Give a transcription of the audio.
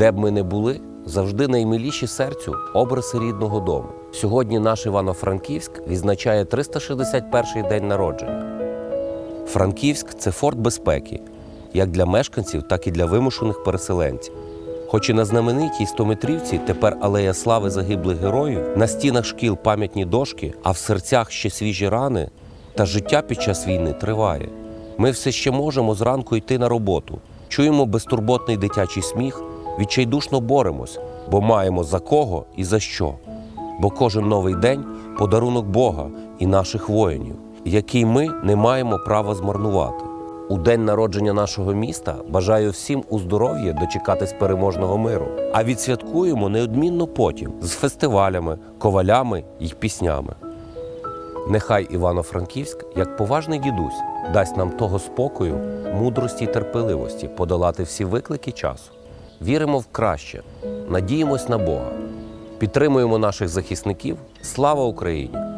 Де б ми не були, завжди наймиліші серцю образи рідного дому. Сьогодні наш Івано-Франківськ відзначає 361-й день народження. Франківськ це форт безпеки, як для мешканців, так і для вимушених переселенців. Хоч і на знаменитій стометрівці тепер алея слави загиблих героїв, на стінах шкіл пам'ятні дошки, а в серцях ще свіжі рани, та життя під час війни триває. Ми все ще можемо зранку йти на роботу, чуємо безтурботний дитячий сміх, відчайдушно боремось, бо маємо за кого і за що. Бо кожен новий день подарунок Бога і наших воїнів, який ми не маємо права змарнувати. У день народження нашого міста бажаю всім у здоров'я дочекатись переможного миру. А відсвяткуємо неодмінно потім з фестивалями, ковалями й піснями. Нехай Івано-Франківськ, як поважний дідусь, дасть нам того спокою, мудрості й терпеливості подолати всі виклики часу. Віримо в краще, надіємось на Бога, підтримуємо наших захисників. Слава Україні!